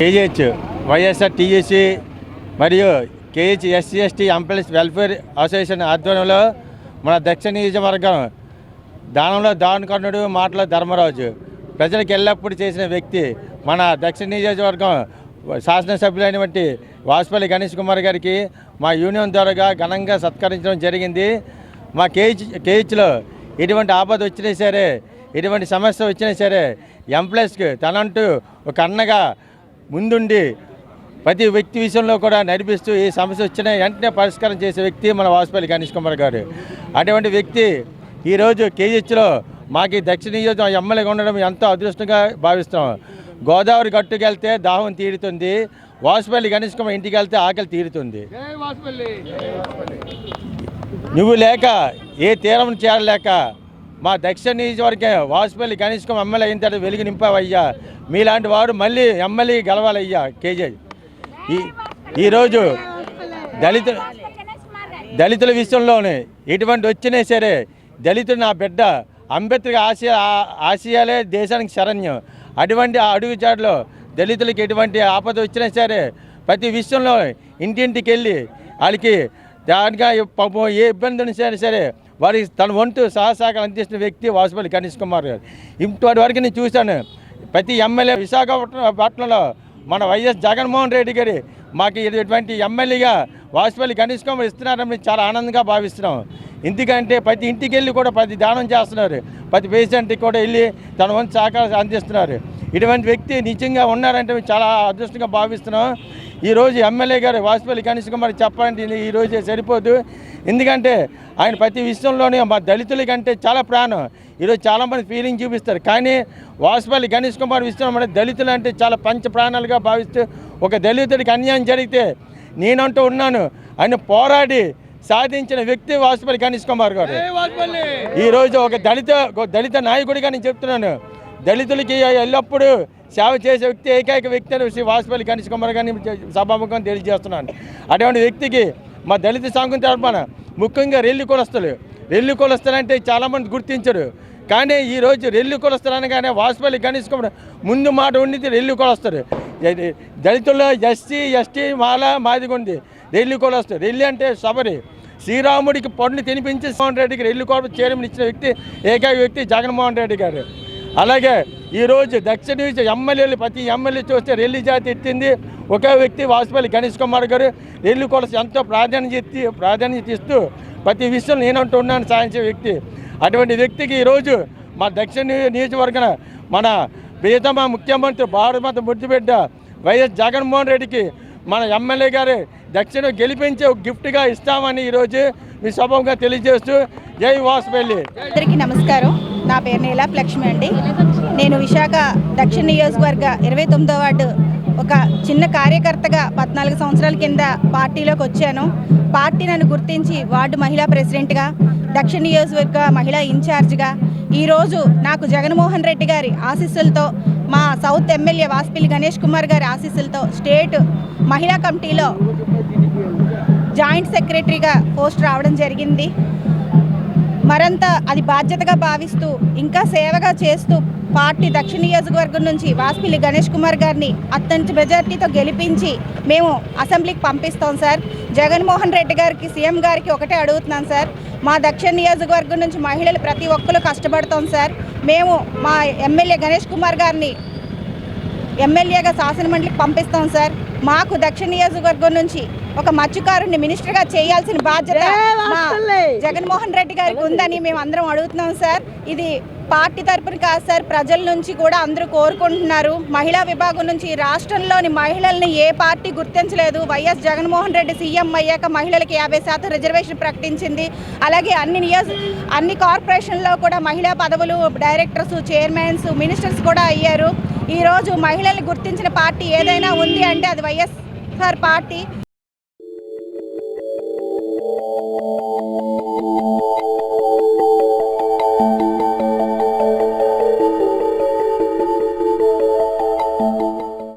KGH YSR TUC మరియు KH SC ST employees welfare association ఆధ్వర్యంలో మన దక్షిణ నియోజకవర్గం దానంలో దానకర్ణుడు మాటల ధర్మరాజు. ప్రజలకు ఎల్లప్పుడూ చేసిన వ్యక్తి మన దక్షిణ నియోజకవర్గం శాసనసభ్యులైనటువంటి వాసుపల్లి గణేష్ కుమార్ గారికి మా యూనియన్ ద్వారాగా ఘనంగా సత్కరించడం జరిగింది. మా కేహెచ్ కేహెచ్లో ఎటువంటి ఆపద వచ్చినా సరే ఎటువంటి సమస్య వచ్చినా సరే ఎంప్లాయీస్కి తనంటూ ఒక అన్నగా ముందుండి ప్రతి వ్యక్తి విషయంలో కూడా నడిపిస్తూ ఈ సమస్య వచ్చిన వెంటనే పరిష్కారం చేసే వ్యక్తి మన వాసుపల్లి గణేష్ కుమార్ గారు. అటువంటి వ్యక్తి ఈరోజు కేజీహెచ్లో మాకు ఈ దక్షిణ నియోజకవర్గం ఎమ్మెల్యేగా ఉండడం ఎంతో అదృష్టంగా భావిస్తాం. గోదావరి గట్టుకు వెళ్తే దాహం తీరుతుంది. వాసుపల్లి గణేష్ కుమార్ ఇంటికి వెళ్తే ఆకలి తీరుతుంది. నువ్వు లేక ఏ తీరం చేరలేక మా దక్షిణ నియోజకవర్గం వాసుపల్లి గణేష్ కుమార్ ఎమ్మెల్యే అయిన తర్వాత వెలిగి నింపావయ్యా. మీలాంటి వాడు మళ్ళీ ఎమ్మెల్యే గెలవాలయ్యా కేజీ. ఈ ఈరోజు దళిత దళితుల విషయంలోనే ఎటువంటి వచ్చినా సరే దళితుడు నా బిడ్డ అంబేద్కర్ ఆశయ ఆసియాలే ఆశయాలే దేశానికి శరణ్యం. అటువంటి ఆ అడుగుజాడలో దళితులకి ఎటువంటి ఆపద వచ్చినా సరే ప్రతి విషయంలో ఇంటింటికి వెళ్ళి వాళ్ళకి దానిగా ఏ ఇబ్బంది ఉన్నా సరే వారి తన వంతు సహసాకాలు అందిస్తున్న వ్యక్తి వాసుపల్లి గణేష్ కుమార్ గారు. ఇంటి వరకు నేను చూశాను. ప్రతి ఎమ్మెల్యే విశాఖపట్నం పట్టణంలో మన వైఎస్ జగన్మోహన్ రెడ్డి గారి మాకు ఇటువంటి ఎమ్మెల్యేగా వాసుపల్లి గణేష్ కుమార్ ఇస్తున్నారని చాలా ఆనందంగా భావిస్తున్నాం. ఎందుకంటే ప్రతి ఇంటికి వెళ్ళి కూడా ప్రతి దానం చేస్తున్నారు. ప్రతి పేషెంట్కి కూడా వెళ్ళి తన వంతు సహకారం అందిస్తున్నారు. ఇటువంటి వ్యక్తి నిజంగా ఉన్నారంటే మేము చాలా అదృష్టంగా భావిస్తున్నాం. ఈరోజు ఎమ్మెల్యే గారు వాసుపల్లి గణేష్ కుమార్ చెప్పాలంటే ఈరోజు ఈ రోజే సరిపోదు. ఎందుకంటే ఆయన ప్రతి విషయంలోనే మా దళితుల కంటే చాలా ప్రాణం. ఈరోజు చాలామంది ఫీలింగ్ చూపిస్తారు. కానీ వాసుపల్లి గణేష్ కుమార్ విషయంలో మన దళితులు అంటే చాలా పంచ ప్రాణాలుగా భావిస్తూ ఒక దళితుడికి అన్యాయం జరిగితే నేనంటూ ఉన్నాను. ఆయన పోరాడి సాధించిన వ్యక్తి వాసుపల్లి గణేష్ కుమార్ గారు. ఈరోజు ఒక దళిత దళిత నాయకుడిగా నేను చెప్తున్నాను. దళితులకి ఎల్లప్పుడూ సేవ చేసే వ్యక్తి ఏకైక వ్యక్తి అని శ్రీ వాసుపల్లి గణేష్ కుమార్ గారిని సభాముఖం తెలియజేస్తున్నాను. అటువంటి వ్యక్తికి మా దళిత సంఘం తరపున ముఖ్యంగా రెల్లి కులస్తులు. రెల్లి కులస్తులు అంటే చాలామంది గుర్తించరు. కానీ ఈరోజు రెల్లి కులస్తులు అనగానే వాసుపల్లి గణేష్ కుమార్ ముందు మాట ఉండింది రెల్లి కులస్తారు దళితుల్లో ఎస్సీ ఎస్టీ మాల మాదిగుంది రెల్లి కులస్తారు రెల్లి అంటే శబరి. శ్రీరాముడికి పండ్లు తినిపించి జగన్మోహన్ రెడ్డికి రెల్లి కోట చైర్మన్ ఇచ్చిన వ్యక్తి ఏకైక వ్యక్తి జగన్మోహన్ రెడ్డి గారు. అలాగే ఈరోజు దక్షిణ నుంచి ఎమ్మెల్యేలు ప్రతి ఎమ్మెల్యే చూస్తే రెల్లి జాతి ఎత్తింది. ఒకే వ్యక్తి వాసుపల్లి గణేష్ కుమార్ గారు. రెల్లి కొలసి ఎంతో ప్రాధాన్యత ఇచ్చి ప్రాధాన్యత ఇస్తూ ప్రతి విషయం నేనంటున్నాను సాధించే వ్యక్తి. అటువంటి వ్యక్తికి ఈరోజు మా దక్షిణ నియో- నియోజకవర్గన మన ప్రియతమ ముఖ్యమంత్రి భారత ముద్దుబిడ్డ వైఎస్ జగన్మోహన్ రెడ్డికి మన ఎమ్మెల్యే గారు దక్షిణ గెలిపించే ఒక గిఫ్ట్గా ఇస్తామని ఈరోజు మీ సభంగా తెలియజేస్తూ జై వాసుపల్లి అందరికీ నమస్కారం. నా పేరు నీలాప్ లక్ష్మి అండి. నేను విశాఖ దక్షిణ నియోజకవర్గ ఇరవై తొమ్మిదో వార్డు ఒక చిన్న కార్యకర్తగా పద్నాలుగు సంవత్సరాల కింద పార్టీలోకి వచ్చాను. పార్టీ నన్ను గుర్తించి వార్డు మహిళా ప్రెసిడెంట్గా దక్షిణ నియోజకవర్గ మహిళా ఇన్ఛార్జ్గా ఈరోజు నాకు జగన్మోహన్ రెడ్డి గారి ఆశీస్సులతో మా సౌత్ ఎమ్మెల్యే వాసుపల్లి గణేష్ కుమార్ గారి ఆశీస్సులతో స్టేట్ మహిళా కమిటీలో జాయింట్ సెక్రటరీగా పోస్ట్ రావడం జరిగింది. మరంత అది బాధ్యతగా భావిస్తూ ఇంకా సేవగా చేస్తూ పార్టీ దక్షిణ నియోజకవర్గం నుంచి వాసుపల్లి గణేష్ కుమార్ గారిని అత్యంత మెజార్టీతో గెలిపించి మేము అసెంబ్లీకి పంపిస్తాం సార్. జగన్మోహన్ రెడ్డి గారికి సీఎం గారికి ఒకటే అడుగుతున్నాం సార్. మా దక్షిణ నియోజకవర్గం నుంచి మహిళలు ప్రతి ఒక్కరు కష్టపడతాం సార్. మేము మా ఎమ్మెల్యే గణేష్ కుమార్ గారిని ఎమ్మెల్యేగా శాసనమండలికి పంపిస్తాం సార్. మాకు దక్షిణ నియోజకవర్గం నుంచి ఒక మత్స్యకారుని మినిస్టర్గా చేయాల్సిన బాధ్యత జగన్మోహన్ రెడ్డి గారికి ఉందని మేము అందరం అడుగుతున్నాం సార్. ఇది పార్టీ తరపున కాదు సార్ ప్రజల నుంచి కూడా అందరూ కోరుకుంటున్నారు. మహిళా విభాగం నుంచి రాష్ట్రంలోని మహిళల్ని ఏ పార్టీ గుర్తించలేదు. వైఎస్ జగన్మోహన్ రెడ్డి సీఎం అయ్యాక మహిళలకి యాభై శాతం రిజర్వేషన్ ప్రకటించింది. అలాగే అన్ని నియోజ అన్ని కార్పొరేషన్లో కూడా మహిళా పదవులు డైరెక్టర్స్ చైర్మన్స్ మినిస్టర్స్ కూడా అయ్యారు. ఈరోజు మహిళల్ని గుర్తించిన పార్టీ ఏదైనా ఉంది అంటే అది వైఎస్ఆర్ పార్టీ.